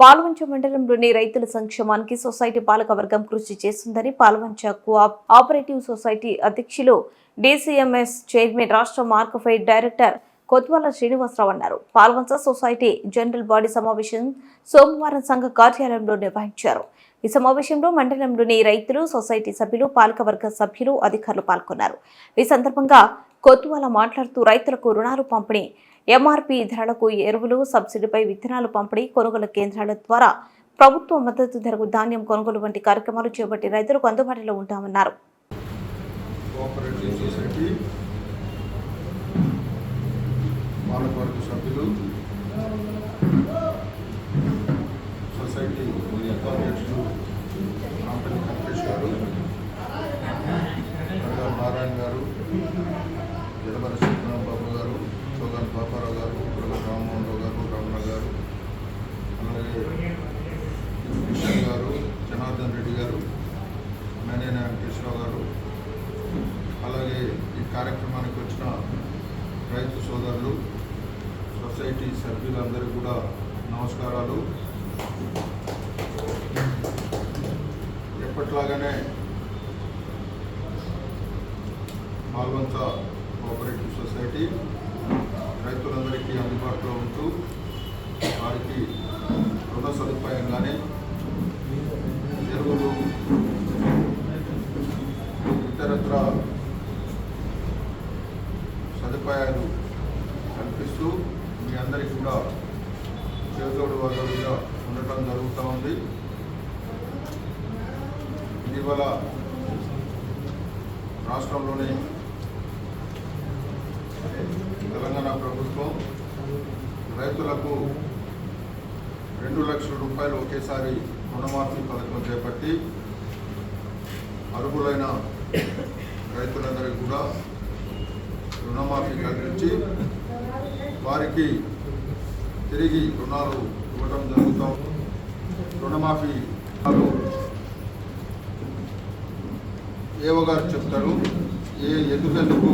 పాల్వంచ మండలంలోని రైతుల సంక్షేమానికి సొసైటీ పాలకవర్గం కృషి చేస్తుందని పాల్వంచ ఆపరేటివ్ సొసైటీ అధ్యక్షులు డీసీఎంఎస్ చైర్మన్ రాష్ట్ర మార్కఫైడ్ డైరెక్టర్ కొత్వాల శ్రీనివాసరావు అన్నారు. పాల్వంచ సొసైటీ జనరల్ బాడీ సమావేశం సోమవారం సంఘ కార్యాలయంలో నిర్వహించారు. ఈ సమావేశంలో మండలంలోని రైతులు సొసైటీ సభ్యులు పాలకవర్గ సభ్యులు అధికారులు పాల్గొన్నారు. ఈ సందర్భంగా కొత్వాల మాట్లాడుతూ రైతులకు రుణాలు పంపిణీ. ఎంఆర్పి ధరలకు ఎరువులు సబ్సిడీపై విత్తనాలు పంపిణీ కొనుగోలు కేంద్రాల ద్వారా ప్రభుత్వ మద్దతు ధరకు ధాన్యం కొనుగోలు వంటి కార్యక్రమాలు చేపట్టి రైతులకు అందుబాటులో ఉంటామన్నారు. పాలకవర్గ సభ్యులు సొసైటీ అధ్యక్షులు రాంపల్లి వెంకటేష్ గారు కడగాల నారాయణ గారు జలమల బాబు గారు చోగాన్ పాపారావు గారు ఉప్పుడుగల రామ్మోహన్ రావు గారు రమణ గారు అలాగే కిషన్ గారు జనార్దన్ రెడ్డి గారు మేనేన వెంకటేశ్వరరావు గారు అలాగే ఈ కార్యక్రమానికి వచ్చిన రైతు సోదరులు సొసైటీ సభ్యులందరూ కూడా నమస్కారాలు. ఎప్పట్లాగానే మాల్వంత కోఆపరేటివ్ సొసైటీ రైతులందరికీ అందుబాటులో ఉంటూ వారికి రుణ సదుపాయం కానీ ఇతరత్ర సదుపాయాలు కల్పిస్తూ మీ అందరికీ కూడా చేదోడు వదలుగా ఉండటం జరుగుతూ ఉంది. ఇటీవల రాష్ట్రంలోని తెలంగాణ ప్రభుత్వం రైతులకు రెండు లక్షల రూపాయలు ఒకేసారి రుణమాఫీ పథకం చేపట్టి అర్హులైన రైతులందరికీ కూడా రుణమాఫీ కల్పించి వారికి తిరిగి రుణాలు ఇవ్వడం జరుగుతాం రుణమాఫీ ఏవో గారు చెప్తారు. ఏ ఎందుకెందుకు